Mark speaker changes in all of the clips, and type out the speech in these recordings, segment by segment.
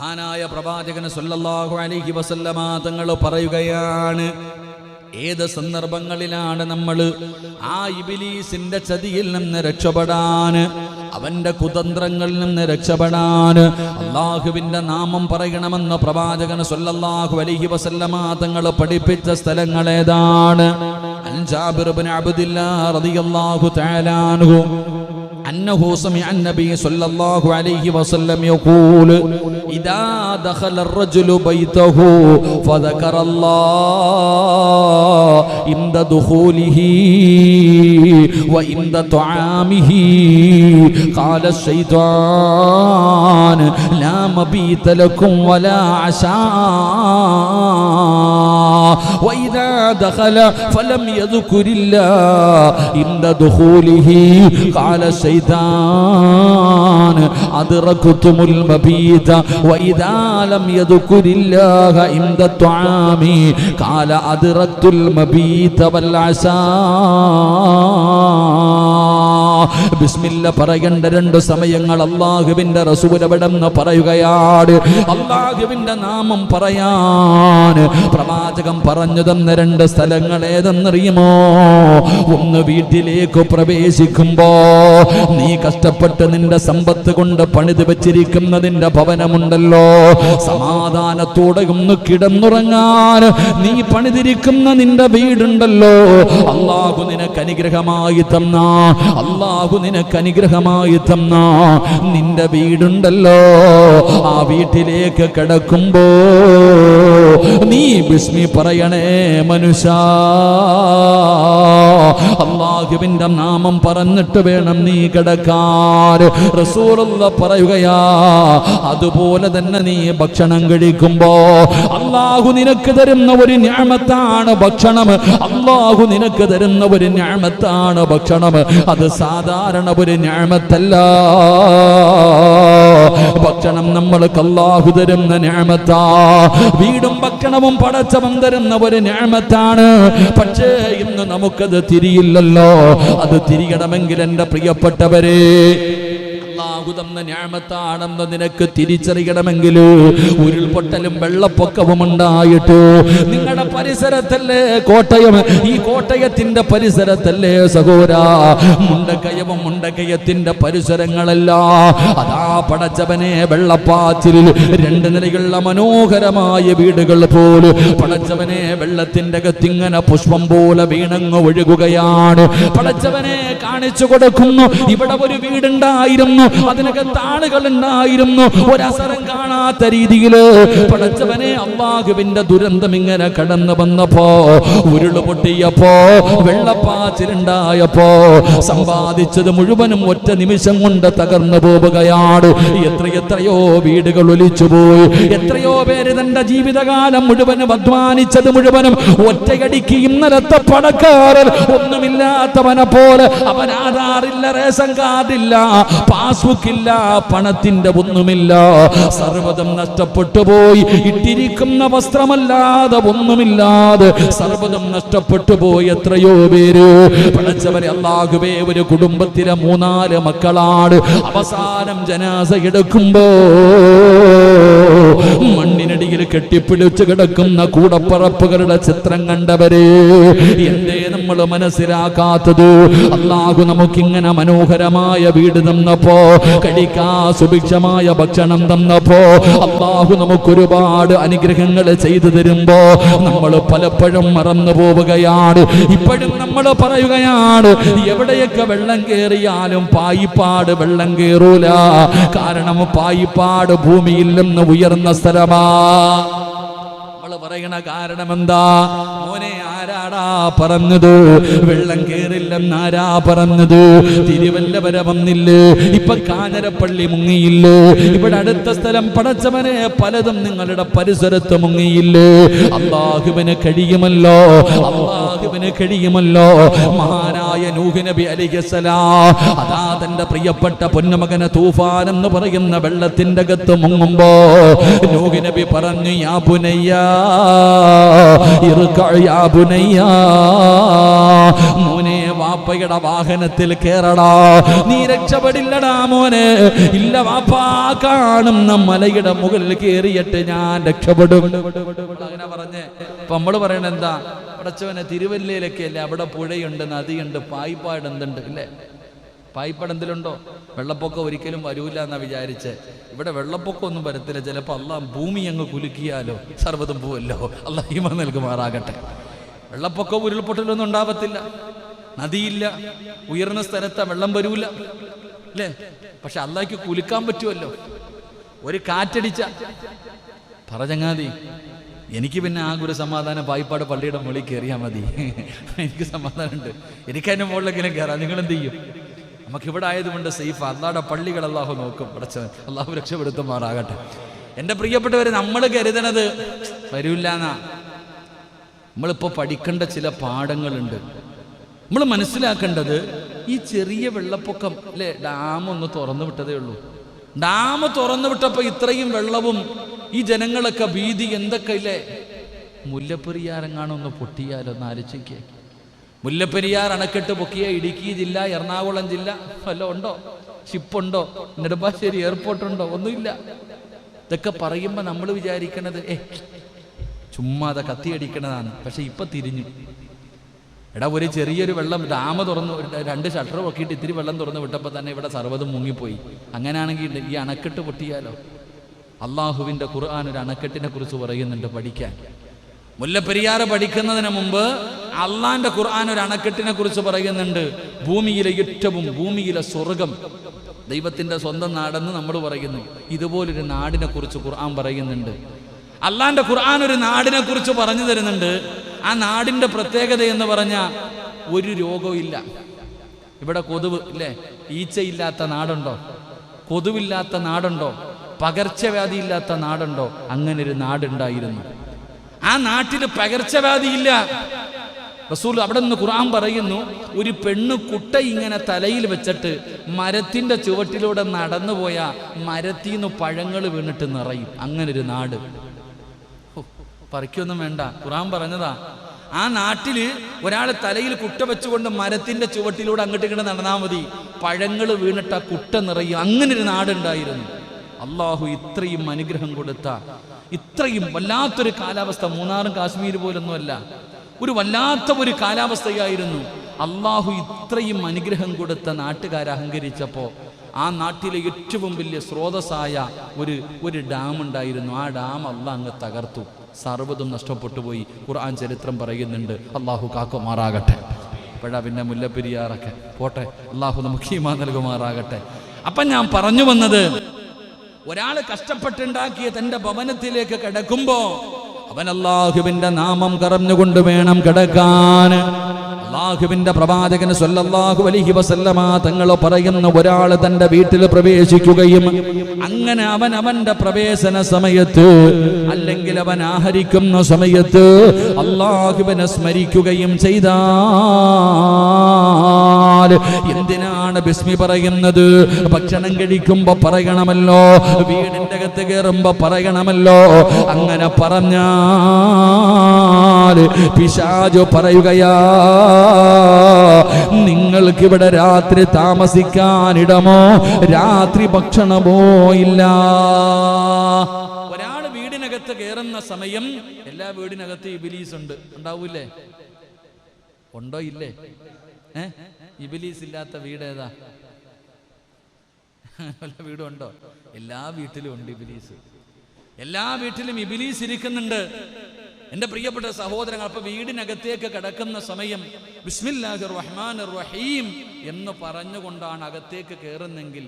Speaker 1: മഹാനായ പ്രവാചകന് സല്ലല്ലാഹു അലൈഹി വസല്ലമ തങ്ങൾ പറയുകയാണ് ഏത് സന്ദർഭങ്ങളിലാണ് നമ്മൾ ആ ഇബിലീസിന്റെ ചതിയിൽ നിന്ന് രക്ഷപ്പെടാൻ അവന്റെ കുതന്ത്രങ്ങളിൽ നിന്ന് രക്ഷപ്പെടാൻ അള്ളാഹുവിന്റെ നാമം പറയണമെന്ന് പ്രവാചകൻ സല്ലല്ലാഹു അലൈഹി വസല്ലമ തങ്ങൾ പഠിപ്പിച്ച സ്ഥലങ്ങൾ ഏതാണ്? അൻജാബിർ ഇബ്നു അബ്ദില്ലാ റളിയല്ലാഹു തആല അൻഹു. അന്നഹു സമിഅ അൻ നബി സല്ലല്ലാഹു അലൈഹി വസല്ലം യഖൂലു إذا دخل الرجل بيته فذكر الله عند دخوله وعند طعامه قال الشيطان لا مبيت لكم ولا عشاء وإذا دخل فلم يذكر الله عند دخوله قال الشيطان ഖുർആൻ അദ്റഖതുമുൽ മബീത വഇദാ ലം യദ്കുരില്ലാഹ ഇൻദ തുആമി ഖാല അദ്റഖതുൽ മബീത വൽ അസാ ബിസ്മില്ല പറയേണ്ട രണ്ട് സമയങ്ങൾ അള്ളാഹുവിന്റെ റസൂലവിടെന്ന് പറയുകയാണ്. അള്ളാഹുവിന്റെ നാമം പറയാൻ പ്രവാചകം പറഞ്ഞു തന്ന രണ്ട് സ്ഥലങ്ങൾ ഏതെന്നറിയുമോ? ഒന്ന് വീട്ടിലേക്ക് പ്രവേശിക്കുമ്പോ നീ കഷ്ടപ്പെട്ട് നിന്റെ സമ്പത്ത് കൊണ്ട് പണിത് വെച്ചിരിക്കുന്നതിന്റെ ഭവനമുണ്ടല്ലോ. സമാധാനത്തോടെ ഒന്ന് കിടന്നുറങ്ങാൻ നീ പണിതിരിക്കുന്ന നിന്റെ വീടുണ്ടല്ലോ. അള്ളാഹു നിനക്ക് അനുഗ്രഹമായി തന്ന. അള്ളാഹു നിനക്ക് അനുഗ്രഹമായി തന്ന. നിന്റെ വീടുണ്ടല്ലോ. ആ വീട്ടിലേക്ക് കിടക്കുമ്പോ നീ ബിസ്മി പറയണേ മനുഷ്യ. അള്ളാഹുവിന്റെ നാമം പറഞ്ഞിട്ട് വേണം നീ കിടക്കാൻ. പറയുകയാ അതുപോലെ തന്നെ നീ ഭക്ഷണം കഴിക്കുമ്പോ അള്ളാഹു നിനക്ക് തരുന്ന ഒരു ഞാമത്താണ് ഭക്ഷണം. അള്ളാഹു നിനക്ക് തരുന്ന ഒരു ഞാമത്താണ് ഭക്ഷണം. അത് സാധാരണ ഒരു ഞാമത്തല്ല. ഭക്ഷണം നമ്മൾക്ക് അള്ളാഹു തരുന്ന ഞാമത്താ. വീടും ഭക്ഷണവും പടച്ചവും തരുന്ന ഒരു ഞാമത്താണ്. പക്ഷേ ഇന്ന് നമുക്കത് തിരിയില്ലല്ലോ. അത് തിരിയണമെങ്കിൽ എന്റെ പ്രിയപ്പെട്ടവരെ അള്ളാഹു തന്ന ഞാമത്താണെന്ന് നിനക്ക് തിരിച്ചറിയണമെങ്കിൽ ഉരുൾപൊട്ടലും വെള്ളപ്പൊക്കവും ഉണ്ടായിട്ട്. നിങ്ങളുടെ പരിസരത്തല്ലേ കോട്ടയം? ഈ കോട്ടയത്തിന്റെ പരിസരത്തല്ലേ സഹോര മുണ്ടക്കയവും മുണ്ടക്കയത്തിന്റെ പരിസരങ്ങളല്ല. അതാ പടച്ചവനെ വെള്ളപ്പാച്ചിലിൽ രണ്ട് നിലയുള്ള മനോഹരമായ വീടുകൾ പോലും പടച്ചവനെ വെള്ളത്തിന്റെ അകത്തിങ്ങനെ പുഷ്പം പോലെ വീണങ്ങ് ഒഴുകുകയാണ്. പടച്ചവനെ കാണിച്ചു കൊടുക്കുന്നു. ഇവിടെ ഒരു വീടുണ്ടായിരുന്നു. അതിനകത്ത് ആളുകൾ ഉണ്ടായിരുന്നു ഒരസരം കാണാത്ത രീതിയിൽ പടച്ചവനെ അള്ളാഹുവിന്റെ ദുരന്തം ഇങ്ങനെ കടന്നു വന്നപ്പോ ഉരുൾ പൊട്ടിയപ്പോ വെള്ളപ്പാച്ചിലുണ്ടായപ്പോ സമ്പാദിച്ചത് മുഴുവനും ഒറ്റ നിമിഷം കൊണ്ട് തകർന്നു പോവുകയാണ്. എത്രയെത്രയോ വീടുകൾ ഒലിച്ചുപോയി എത്രയോ പേര് തന്റെ ജീവിതകാലം മുഴുവനും അധ്വാനിച്ചത് മുഴുവനും ഒറ്റയടിക്ക് ഇന്നലത്തെ പടക്കാരൻ ഒന്നുമില്ലാത്തവനെ പോലെ. അവൻ ആധാറില്ല റേഷൻ കാർഡില്ല പാസ്ബുക്ക് ഇല്ല പണത്തിന്റെ ഒന്നുമില്ല. സർവതം നഷ്ടപ്പെട്ടു പോയി. ഇട്ടിരിക്കുന്ന വസ്ത്രമല്ലാതെ ഒന്നുമില്ലാതെ സർവതം നഷ്ടപ്പെട്ടു പോയി എത്രയോ പേര്. പണച്ചവരെ അല്ലാകുവേ ഒരു കുടുംബത്തിലെ മൂന്നാൽ മക്കളാണ്. അവസാനം ജനാസ എടുക്കുമ്പോ മണ്ണിനടിയിൽ കെട്ടിപ്പിടിച്ചു കിടക്കുന്ന കൂടപ്പറപ്പുകളുടെ ചിത്രം കണ്ടവരെ എന്തേ നമ്മൾ മനസ്സിലാക്കാത്തത്? അള്ളാഹു നമുക്കിങ്ങനെ മനോഹരമായ വീട് തന്നപ്പോ കഴിക്കാ സുഭിക്ഷമായ ഭക്ഷണം തന്നപ്പോ അല്ലാഹു നമുക്ക് ഒരുപാട് അനുഗ്രഹങ്ങൾ ചെയ്തു തരുമ്പോ നമ്മൾ പലപ്പോഴും മറന്നു പോവുകയാണ്. ഇപ്പോഴും നമ്മൾ പറയുകയാണ് എവിടെയൊക്കെ വെള്ളം കയറിയാലും പായിപ്പാട് വെള്ളം കയറൂല കാരണം പായിപ്പാട് ഭൂമിയിൽ നിന്ന് ഉയർന്ന സ്ഥലമാ നമ്മൾ പറയണ കാരണം എന്താ മോനെ ആരാടാ പറഞ്ഞത്? വെള്ളം കേറില്ലെന്ന് ആരാ പറഞ്ഞത്? തിരുവല്ല വരെ വന്നില്ലേ? ഇപ്പൊ കാഞ്ഞരപ്പള്ളി മുങ്ങിയില്ലേ? ഇവിടെ അടുത്ത സ്ഥലം പടച്ചവനെ പലതും നിങ്ങളുടെ പരിസരത്ത് മുങ്ങിയില്ലേ? അള്ളാഹുവിന് കഴിയുമല്ലോ? അള്ളാഹുവിന് കഴിയുമല്ലോ? മഹാനായ നൂഹ് നബി അലിഹസലാം അതാ തന്റെ പ്രിയപ്പെട്ട പൊന്നുമകനെ തൂഫാൻ എന്ന് പറയുന്ന വെള്ളത്തിന്റെ അകത്ത് മുങ്ങുമ്പോ നൂഹ് നബി പറഞ്ഞു യാ പുനയ്യാ ഇർകഅ യാ ബുനയ്യ മോനെ വാപ്പയുടെ വാഹനത്തിൽ കേറടാ. നീ രക്ഷപ്പെടില്ലടാ മോനെ. ഇല്ല വാപ്പാ കാണുന്ന മലയുടെ മുകളിൽ കേറിയിട്ട് ഞാൻ രക്ഷപ്പെടും. അങ്ങനെ പറഞ്ഞേ അപ്പൊ നമ്മൾ പറയണ എന്താ? പടച്ചവനെ തിരുവല്ലയിലൊക്കെ അല്ലേ? അവിടെ പുഴയുണ്ട് നദിയുണ്ട് പായ്പാട് എന്തുണ്ട് അല്ലേ? പായ്പാട് എന്തിലുണ്ടോ? വെള്ളപ്പൊക്കം ഒരിക്കലും വരൂല എന്നാ വിചാരിച്ച്. ഇവിടെ വെള്ളപ്പൊക്കം ഒന്നും വരത്തില്ല. ചിലപ്പോൾ അള്ളാഹ് ഭൂമി അങ്ങ് കുലുക്കിയാലോ? സർവതും പോവല്ലോ. അള്ളാഹ് ഹിമ നൽകുമാറാകട്ടെ. വെള്ളപ്പൊക്കവും ഉരുൾപൊട്ടലൊന്നും ഉണ്ടാവത്തില്ല. നദിയില്ല ഉയർന്ന സ്ഥലത്താ വെള്ളം വരൂല. അല്ലേ പക്ഷെ അള്ളാക്ക് കുലുക്കാൻ പറ്റുമല്ലോ ഒരു കാറ്റടിച്ച പറഞ്ഞങ്ങാതി എനിക്ക് പിന്നെ ആ ഒരു സമാധാനം പായിപ്പാട് പള്ളിയുടെ മുകളിൽ കയറിയാൽ മതി. എനിക്ക് സമാധാനമുണ്ട്. എനിക്ക് അതിന്റെ മുകളിലെങ്കിലും കയറാം നിങ്ങൾ എന്ത് ചെയ്യും? നമുക്ക് ഇവിടെ ആയതുകൊണ്ട് സേഫ്. അള്ളാടെ പള്ളികൾ അള്ളാഹു നോക്കും. പടച്ച അള്ളാഹു രക്ഷപ്പെടുത്തുമാറാകട്ടെ. എന്റെ പ്രിയപ്പെട്ടവർ നമ്മൾ കരുതണത് വരൂല്ലാന്നാ. നമ്മളിപ്പോ പഠിക്കേണ്ട ചില പാഠങ്ങളുണ്ട്. നമ്മൾ മനസ്സിലാക്കേണ്ടത് ഈ ചെറിയ വെള്ളപ്പൊക്കം അല്ലേ? ഡാം ഒന്ന് തുറന്നു വിട്ടതേ ഉള്ളൂ. ഡാം തുറന്നു വിട്ടപ്പോൾ ഇത്രയും വെള്ളവും ഈ ജനങ്ങളൊക്കെ ഭീതി എന്തൊക്കെ ഇല്ലേ മുല്ലപ്പെരിയാരെങ്ങാനും ഒന്ന് പൊട്ടിയാലോ ഒന്ന് ആലോചിക്കുക മുല്ലപ്പെരിയാർ അണക്കെട്ട് പൊക്കിയ ഇടുക്കി ജില്ല എറണാകുളം ജില്ല വല്ല ഉണ്ടോ? ഷിപ്പുണ്ടോ? നെടുമ്പാശ്ശേരി എയർപോർട്ടുണ്ടോ? ഒന്നുമില്ല. ഇതൊക്കെ പറയുമ്പോൾ നമ്മൾ വിചാരിക്കണത് ഏ ചുമ്മാതെ കത്തിയടിക്കണതാണ്. പക്ഷെ ഇപ്പൊ തിരിഞ്ഞു. എടാ ഒരു ചെറിയൊരു വെള്ളം ഡാമ തുറന്ന് രണ്ട് ഷട്ടർ പൊക്കിയിട്ട് ഇത്തിരി വെള്ളം തുറന്ന് വിട്ടപ്പോൾ തന്നെ ഇവിടെ സർവതും മുങ്ങിപ്പോയി. അങ്ങനെയാണെങ്കിൽ ഈ അണക്കെട്ട് പൊട്ടിയാലോ? അള്ളാഹുവിന്റെ ഖുർആൻ ഒരു അണക്കെട്ടിനെ കുറിച്ച് പറയുന്നുണ്ട് പഠിക്കാൻ. മുല്ലപ്പെരിയാറ് പഠിക്കുന്നതിന് മുമ്പ് അള്ളാന്റെ ഖുർആൻ ഒരു അണക്കെട്ടിനെ കുറിച്ച് പറയുന്നുണ്ട്. ഭൂമിയിലെ ഏറ്റവും ഭൂമിയിലെ സ്വർഗം. ദൈവത്തിന്റെ സ്വന്തം നാടെന്ന് നമ്മൾ പറയുന്നു. ഇതുപോലൊരു നാടിനെ കുറിച്ച് ഖുർആൻ പറയുന്നുണ്ട്. അള്ളാന്റെ ഖുർആൻ ഒരു നാടിനെ കുറിച്ച് പറഞ്ഞു തരുന്നുണ്ട്. ആ നാടിന്റെ പ്രത്യേകത എന്ന് പറഞ്ഞ ഒരു രോഗവും ഇല്ല. ഇവിടെ കൊതുവ് ഇല്ലേ? ഈച്ചയില്ലാത്ത നാടുണ്ടോ? കൊതുവില്ലാത്ത നാടുണ്ടോ? പകർച്ചവ്യാധി ഇല്ലാത്ത നാടുണ്ടോ? അങ്ങനെ ഒരു നാടുണ്ടായിരുന്നു. ആ നാട്ടിൽ പകർച്ചവ്യാധിയില്ല റസൂൽ അവിടെ നിന്ന് ഖുർആൻ പറയുന്നു ഒരു പെണ്ണ് കുട്ട ഇങ്ങനെ തലയിൽ വെച്ചിട്ട് മരത്തിന്റെ ചുവട്ടിലൂടെ നടന്നു പോയാൽ മരത്തിൽ നിന്ന് പഴങ്ങൾ വീണിട്ട് നിറയും. അങ്ങനൊരു നാട്. പറിക്കൊന്നും വേണ്ട. ഖുറാൻ പറഞ്ഞതാ ആ നാട്ടിൽ ഒരാൾ തലയിൽ കുട്ട വെച്ചുകൊണ്ട് മരത്തിന്റെ ചുവട്ടിലൂടെ അങ്ങോട്ട് ഇങ്ങോട്ട് നടന്നാൽ മതി. പഴങ്ങൾ വീണിട്ട് ആ കുട്ട നിറയും. അങ്ങനെ ഒരു നാടുണ്ടായിരുന്നു അള്ളാഹു ഇത്രയും അനുഗ്രഹം കൊടുത്ത ഇത്രയും വല്ലാത്തൊരു കാലാവസ്ഥ മൂന്നാറും കാശ്മീർ പോലൊന്നുമല്ല. ഒരു വല്ലാത്ത ഒരു കാലാവസ്ഥയായിരുന്നു. അള്ളാഹു ഇത്രയും അനുഗ്രഹം കൊടുത്ത നാട്ടുകാർ അഹങ്കരിച്ചപ്പോൾ ആ നാട്ടിലെ ഏറ്റവും വലിയ സ്രോതസ്സായ ഒരു ഒരു ഡാം ഉണ്ടായിരുന്നു. ആ ഡാം അല്ല അങ്ങ് തകർത്തു. സർവതും നഷ്ടപ്പെട്ടു പോയി. ഖുർആൻ ചരിത്രം പറയുന്നുണ്ട്. അള്ളാഹു കാക്കുമാറാകട്ടെ. ഇപ്പോഴാ പിന്നെ മുല്ലപ്പെരിയാറൊക്കെ. പോട്ടെ അള്ളാഹു നമുക്ക് ഈമാ നൽകുമാറാകട്ടെ. അപ്പം ഞാൻ പറഞ്ഞു വന്നത് ഒരാൾ കഷ്ടപ്പെട്ടുണ്ടാക്കിയ തന്റെ ഭവനത്തിലേക്ക് കിടക്കുമ്പോ അവൻ അള്ളാഹുവിന്റെ നാമം കറഞ്ഞുകൊണ്ട് വേണം കിടക്കാൻ. അള്ളാഹുവിന്റെ പ്രവാചകൻ സല്ലല്ലാഹു അലൈഹി വസല്ലമ തങ്ങൾ പറയുന്ന ഒരാൾ തന്റെ വീട്ടിൽ പ്രവേശിക്കുകയും അങ്ങനെ അവൻ അവന്റെ പ്രവേശന സമയത്ത് അല്ലെങ്കിൽ അവൻ ആഹരിക്കുന്ന സമയത്ത് അള്ളാഹുവിനെ സ്മരിക്കുകയും ചെയ്താൽ എന്തിനാണ് ബിസ്മി പറയുന്നത്? ഭക്ഷണം കഴിക്കുമ്പോ പറയണമല്ലോ വീടിന്റെ അകത്ത് കയറുമ്പോ പറയണമല്ലോ അങ്ങനെ പറഞ്ഞാൽ പിശാജു പറയുകയാ നിങ്ങൾക്കിവിടെ രാത്രി താമസിക്കാനിടമോ? രാത്രി ഭക്ഷണമോ ഇല്ല. ഒരാൾ വീടിനകത്ത് കയറുന്ന സമയം എല്ലാ വീടിനകത്ത് ഇബിലീസ് ഉണ്ട് ഉണ്ടാവൂലേ ഉണ്ടോ ഇല്ലേ? ഇബിലീസ് ഇല്ലാത്ത വീട് ഏതാ? വല്ല വീടുണ്ടോ എല്ലാ വീട്ടിലും ഉണ്ട് ഇബിലീസ്. എല്ലാ വീട്ടിലും ഇബിലീസ് ഇരിക്കുന്നുണ്ട്. എന്റെ പ്രിയപ്പെട്ട സഹോദരങ്ങൾ അപ്പൊ വീടിനകത്തേക്ക് കിടക്കുന്ന സമയം ബിസ്മില്ലാഹിർ റഹ്മാൻ റഹീം എന്ന് പറഞ്ഞുകൊണ്ടാണ് അകത്തേക്ക് കയറുന്നെങ്കിൽ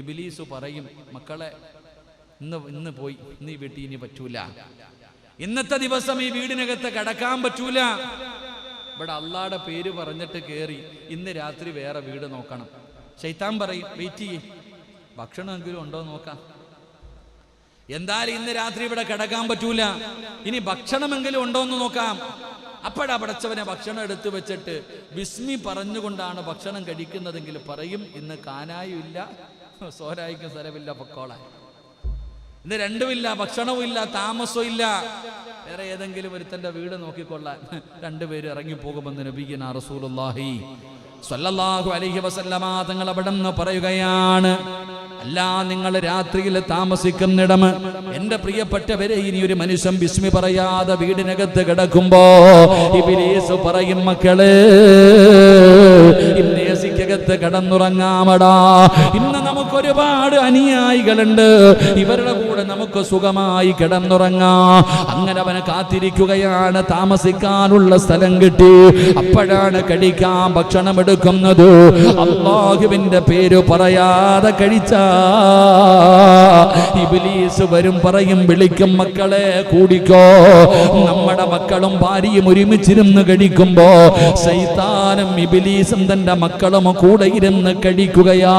Speaker 1: ഇബിലീസ് പറയും മക്കളെ ഇന്ന് ഇന്ന് പോയി ഇന്ന് ഈ വീട്ടിൽ ഇനി പറ്റൂല. ഇന്നത്തെ ദിവസം ഈ വീടിനകത്ത് കിടക്കാൻ പറ്റൂല. ഇവിടെ അള്ളാടെ പേര് പറഞ്ഞിട്ട് കയറി ഇന്ന് രാത്രി വേറെ വീട് നോക്കണം. ശൈത്താൻ പറയും വെയിറ്റ് ചെയ്യേ ഭക്ഷണമെങ്കിലും ഉണ്ടോ നോക്കാം. എന്തായാലും ഇന്ന് രാത്രി ഇവിടെ കിടക്കാൻ പറ്റൂല. ഇനി ഭക്ഷണമെങ്കിലും ഉണ്ടോ എന്ന് നോക്കാം. അപ്പോഴാ പടച്ചവനെ ഭക്ഷണം എടുത്തു വെച്ചിട്ട് വിസ്മി പറഞ്ഞുകൊണ്ടാണ് ഭക്ഷണം കഴിക്കുന്നതെങ്കിൽ പറയും ഇന്ന് കാനായും ഇല്ല സോരായിക്കും സ്ഥലമില്ല പൊക്കോളായി ഇന്ന് രണ്ടുമില്ല ഭക്ഷണവും ഇല്ല താമസവും ഇല്ല. വേറെ ഏതെങ്കിലും ഒരുത്തന്റെ വീട് നോക്കിക്കൊള്ളാൻ രണ്ടുപേര് ഇറങ്ങി പോകുമെന്ന് റസൂലുല്ലാഹി സ്വല്ലല്ലാഹു അലൈഹി വസല്ലമ തങ്ങൾ അവിടെ നിന്ന് പറയുകയാണ്. അല്ല നിങ്ങൾ രാത്രിയിൽ താമസിക്കുന്നിടം എന്റെ പ്രിയപ്പെട്ടവരെ ഇനി ഒരു മനുഷ്യൻ വിസ്മി പറയാതെ വീടിനകത്ത് കിടക്കുമ്പോ ഇബിലീസ് പറയും മക്കളെ ഇന്നേസിക്കകത്ത് കിടന്നുറങ്ങാമടാ. ഇന്ന് നമുക്ക് ഒരുപാട് അനുയായികളുണ്ട്. ഇവരുടെ കൂടെ നമുക്ക് സുഖമായി കിടന്നുറങ്ങാ. അങ്ങനെ അവനെ കാത്തിരിക്കുകയാണ്. താമസിക്കാനുള്ള സ്ഥലം കിട്ടി. അപ്പോഴാണ് കഴിക്കാൻ ഭക്ഷണം എടുക്കുന്നത്. അള്ളാഹുവിന്റെ പേര് പറയാതെ കഴിച്ച. ഇബിലീസ് വരും പറയും വിളിക്കും മക്കളെ കൂടിക്കോ. നമ്മുടെ മക്കളും ഭാര്യയും ഒരുമിച്ചിരുന്ന് കഴിക്കുമ്പോ സൈതാനും ഇബിലീസും തന്റെ മക്കളും കൂടെ ഇരുന്ന് കഴിക്കുകയാ.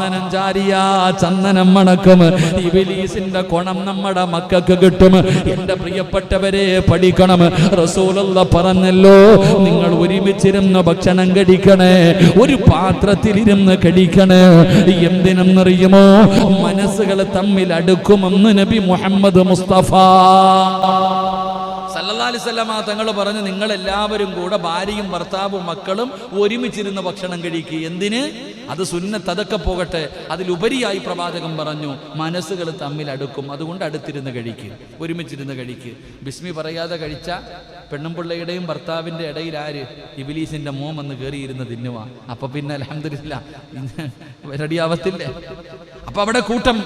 Speaker 1: ചന്ദനം ചാരിയാ ചന്ദനം മണക്കും. ഇബിലീസിന്റെ കൊണം നമ്മുടെ മക്കൾക്ക് കിട്ടും. എന്റെ പ്രിയപ്പെട്ടവരെ പഠിക്കണം. റസൂലുള്ള പറഞ്ഞല്ലോ നിങ്ങൾ ഒരുമിച്ചിരുന്ന് ഭക്ഷണം കഴിക്കണേ ഒരു പാത്രത്തിൽ പാത്രത്തിലിരുന്ന് കഴിക്കണേ. എന്തിനെന്നറിയുമോ? മനസ്സുകൾ തമ്മിൽ അടുക്കുമെന്ന് നബി മുഹമ്മദ് മുസ്തഫ. സല്ലല്ലാലിസല്ലമ തങ്ങൾ പറഞ്ഞു നിങ്ങളെല്ലാവരും കൂടെ ഭാര്യയും ഭർത്താവും മക്കളും ഒരുമിച്ചിരുന്ന് ഭക്ഷണം കഴിക്കുക എന്തിന്? അത് സുന്നത്ത് അതൊക്കെ പോകട്ടെ. അതിലുപരിയായി പ്രവാചകം പറഞ്ഞു മനസ്സുകൾ തമ്മിൽ അടുക്കും. അതുകൊണ്ട് അടുത്തിരുന്ന് കഴിക്കുക ഒരുമിച്ചിരുന്ന് കഴിക്കുക ബിസ്മി പറയാതെ കഴിച്ച പെണ്ണും പിള്ളയുടെയും ഭർത്താവിന്റെ ഇടയിൽ ആര്? ഇബിലീസിന്റെ മോം വന്ന് കയറിയിരുന്ന് തിന്നുവാ. അപ്പൊ പിന്നെ അലഹമില്ല റെഡിയാവത്തില്ലേ? അപ്പൊ അവിടെ കൂട്ടം.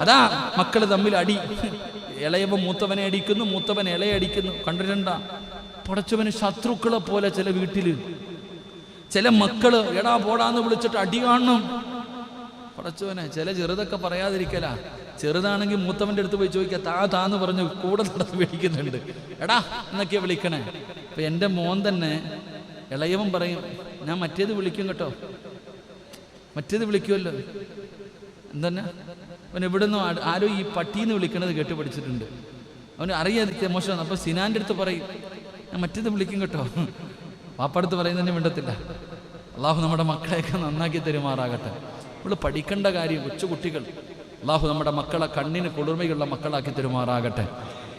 Speaker 1: അതാ മക്കൾ തമ്മിൽ അടി. ഇളയവൻ മൂത്തവനെ അടിക്കുന്നു മൂത്തവൻ ഇളയടിക്കുന്നു കണ്ടിട്ടുണ്ട പടച്ചവന് ശത്രുക്കളെ പോലെ ചില വീട്ടിൽ ചില മക്കൾ എടാ പോടാന്ന് വിളിച്ചിട്ട് അടി കാണണം. പടച്ചവനെ ചില ചെറുതൊക്കെ പറയാതിരിക്കല. ചെറുതാണെങ്കിൽ മൂത്തവന്റെ അടുത്ത് പോയി ചോദിക്കുക താ താന്ന് പറഞ്ഞ് കൂടെ നടന്ന് വിളിക്കുന്നുണ്ട് എടാ എന്നൊക്കെയാ വിളിക്കണേ. അപ്പൊ എന്റെ മോൻ തന്നെ ഇളയവൻ പറയും ഞാൻ മറ്റേത് വിളിക്കും കേട്ടോ. മറ്റേത് വിളിക്കുമല്ലോ. എന്തെന്നെ? അവൻ എവിടുന്നോ ആ- ആരോ ഈ പട്ടീന്ന് വിളിക്കണത് കേട്ട് പഠിച്ചിട്ടുണ്ട്. അവന് അറിയാതെ മോശമാണ് അപ്പൊ സിനാന്റെ അടുത്ത് പറയും ഞാൻ മറ്റേത് വിളിക്കും കേട്ടോ. പാപ്പടുത്ത് പറയുന്നതിന് വേണ്ടത്തില്ല അള്ളാഹു നമ്മുടെ മക്കളെയൊക്കെ നന്നാക്കി തരുമാറാകട്ടെ. നമ്മൾ പഠിക്കേണ്ട കാര്യം കൊച്ചുകുട്ടികൾ അള്ളാഹു നമ്മുടെ മക്കളെ കണ്ണിന് കുളിർമയുള്ള മക്കളാക്കി തരുമാറാകട്ടെ.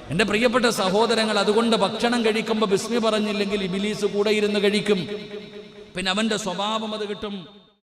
Speaker 1: എന്റെ പ്രിയപ്പെട്ട സഹോദരങ്ങൾ അതുകൊണ്ട് ഭക്ഷണം കഴിക്കുമ്പോൾ ബിസ്മി പറഞ്ഞില്ലെങ്കിൽ ഇബിലീസ് കൂടെ ഇരുന്ന് കഴിക്കും. പിന്നെ അവന്റെ സ്വഭാവം അത് കിട്ടും.